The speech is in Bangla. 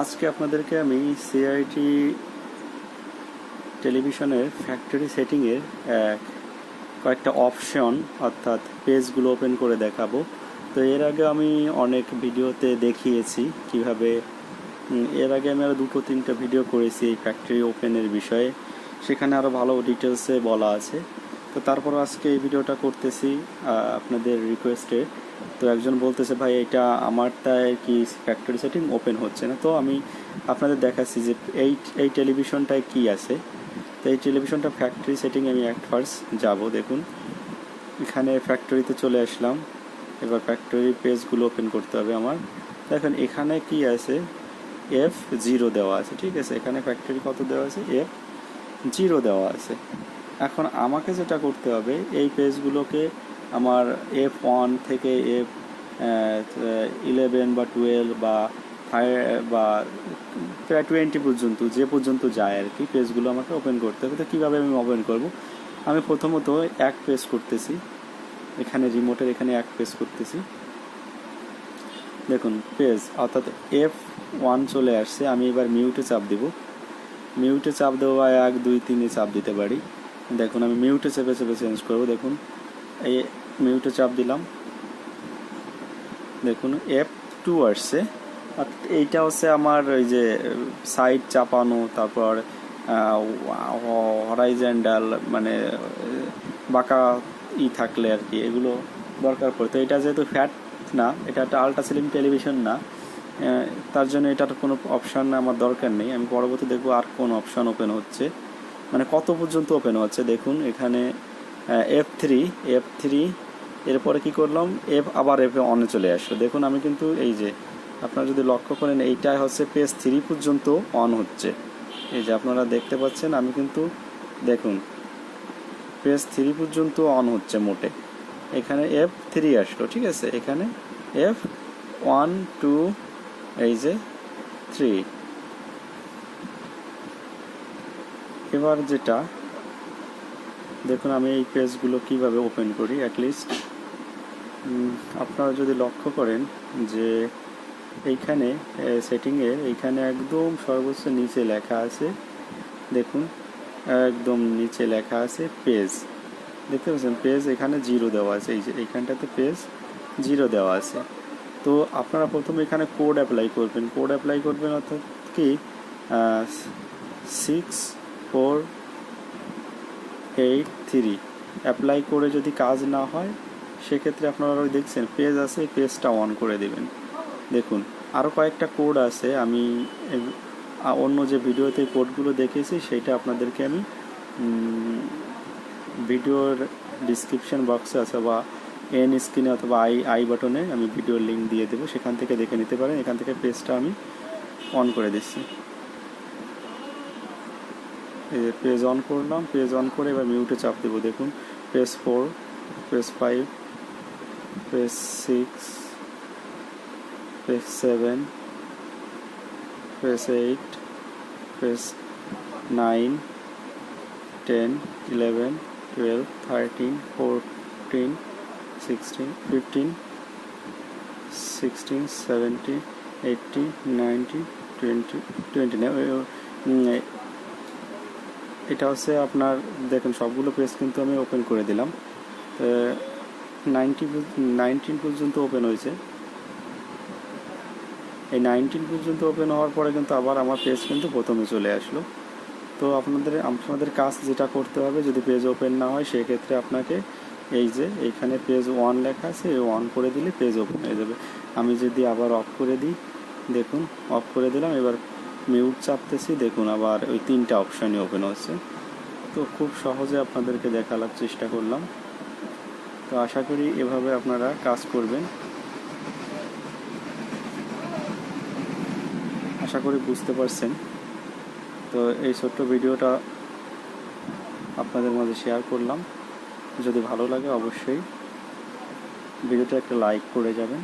আজকে আপনাদেরকে আমি সিআইটি টেলিভিশনের ফ্যাক্টরি সেটিংয়ের কয়েকটা অপশন অর্থাৎ পেজগুলো ওপেন করে দেখাবো। তো এর আগে আমি অনেক ভিডিওতে দেখিয়েছি কীভাবে এর আগে আমি আরও দুটো তিনটা ভিডিও করেছি এই ফ্যাক্টরি ওপেনের বিষয়ে। সেখানে আরও ভালো ডিটেলসে বলা আছে। তো তারপর আজকে এই ভিডিওটা করতেছি আপনাদের রিকোয়েস্টে তো একজন বলতেছে, ভাই, এটা আমারটায় কি ফ্যাক্টরি সেটিং ওপেন হচ্ছে না? তো আমি আপনাদের দেখাচ্ছি যে এই এই টেলিভিশনটায় কি আছে। তো এই টেলিভিশনটা ফ্যাক্টরি সেটিং আমি অ্যাট ফার্স্ট যাব, দেখুন। এখানে ফ্যাক্টরিতে চলে আসলাম। এবার ফ্যাক্টরি পেজগুলো ওপেন করতে হবে আমার। দেখেন, এখানে কি আছে? এফ জিরো দেওয়া আছে, ঠিক আছে? এখানে ফ্যাক্টরি কত দেওয়া আছে? এফ জিরো দেওয়া আছে। এখন আমাকে যেটা করতে হবে, এই পেজগুলোকে আমার এফ ওয়ান থেকে এফ ইলেভেন বা টুয়েলভ বা বা প্রায় টোয়েন্টি পর্যন্ত, যে পর্যন্ত যায় আর কি, পেজগুলো আমাকে ওপেন করতে হবে। তো কীভাবে আমি ওপেন করব? আমি প্রথমত এক পেজ করতেছি। এখানে রিমোটের এখানে এক পেজ করতেছি। দেখুন, পেজ, অর্থাৎ এফ ওয়ান চলে আসছে। আমি এবার মিউটে চাপ দিব। মিউটে চাপ বা এক, দুই, তিনে চাপ দিতে পারি। দেখুন, আমি মিউটে চেপে চেপে চেঞ্জ করব, দেখুন। এই মিউটে চাপ দিলাম। দেখুন এফ টু আসছে। আর এইটা হচ্ছে আমার ওই যে সাইড চাপানো, তারপর হরাইজেন্টাল মানে বাঁকা ই থাকলে আর কি, এগুলো দরকার পড়ে। তো এটা যেহেতু ফ্যাট না, এটা একটা আল্ট্রা স্লিম টেলিভিশন না তার জন্য এটার কোনো অপশান আমার দরকার নেই। আমি পরবর্তী দেখব আর কোন অপশান ওপেন হচ্ছে। মানে কত পর্যন্ত ওপেন হচ্ছে? দেখুন, এখানে এফ থ্রি এফ থ্রি এরপরে কি করলাম? এফ আবার এফ অনে চলে আসলো। দেখুন, আমি কিন্তু এই যে, আপনারা যদি লক্ষ্য করেন, এইটাই হচ্ছে পেজ থ্রি পর্যন্ত অন হচ্ছে। এই যে, আপনারা দেখতে পাচ্ছেন, আমি কিন্তু, দেখুন পেজ থ্রি পর্যন্ত অন হচ্ছে মোটে। এখানে এফ থ্রি আসলো, ঠিক আছে? এখানে এফ ওয়ান টু এই যে থ্রি এবার যেটা, দেখুন আমি এই পেজগুলো কীভাবে ওপেন করি অ্যাটলিস্ট আপনারা যদি লক্ষ্য করেন যে এইখানে সেটিংয়ে এইখানে একদম সর্বোচ্চ নিচে লেখা আছে, দেখুন, একদম নিচে লেখা আছে পেজ দেখতে পাচ্ছেন পেজ এখানে জিরো দেওয়া আছে, এই যে এইখানটাতে পেজ জিরো দেওয়া আছে। তো আপনারা প্রথমে এখানে কোড অ্যাপ্লাই করবেন। কোড অ্যাপ্লাই করবেন অর্থাৎ কি? Six four eight three. Apply করে যদি কাজ না হয়, সেক্ষেত্রে আপনারা ওই দেখছেন, পেজ আছে, পেজটা অন করে দেবেন। দেখুন আরও কয়েকটা কোড আছে, আমি অন্য যে ভিডিওতে কোডগুলো দেখেছি সেটা আপনাদেরকে আমি ভিডিওর ডিসক্রিপশন বক্সে অথবা এন স্ক্রিনে অথবা আই আই বাটনে আমি ভিডিওর লিঙ্ক দিয়ে দেবো। সেখান থেকে দেখে নিতে পারেন। এখান থেকে পেজটা আমি অন করে দিচ্ছি। পেজ অন করলাম পেজ অন করে এবার মিউটে চাপ দেবো, দেখুন। Page four page five page six page seven page eight page nine ten eleven twelve thirteen fourteen sixteen fifteen sixteen seventeen eighteen nineteen twenty twenty এটা হচ্ছে আপনার, দেখুন, সবগুলো পেজ কিন্তু আমি ওপেন করে দিলাম। নাইনটি নাইনটিন পর্যন্ত ওপেন হয়েছে। এই নাইনটিন পর্যন্ত ওপেন হওয়ার পরে কিন্তু আবার আমার পেজ কিন্তু প্রথমে চলে আসলো। তো আপনাদের আপনাদের কাজ যেটা করতে হবে, যদি পেজ ওপেন না হয়, সেক্ষেত্রে আপনাকে এই যে এইখানে পেজ ওয়ান লেখা আছে ওয়ান করে দিলে পেজ ওপেন হয়ে যাবে। আমি যদি আবার অফ করে দিই, দেখুন অফ করে দিলাম, এবার মিউট চাপতেছি। দেখুন, আবার ওই তিনটা অপশানই ওপেন হচ্ছে তো খুব সহজে আপনাদেরকে দেখালার চেষ্টা করলাম। তো আশা করি এভাবে আপনারা কাজ করবেন। আশা করি বুঝতে পারছেন। তো এই ছোট্ট ভিডিওটা আপনাদের মাঝে শেয়ার করলাম। যদি ভালো লাগে অবশ্যই ভিডিওটা একটা লাইক করে যাবেন।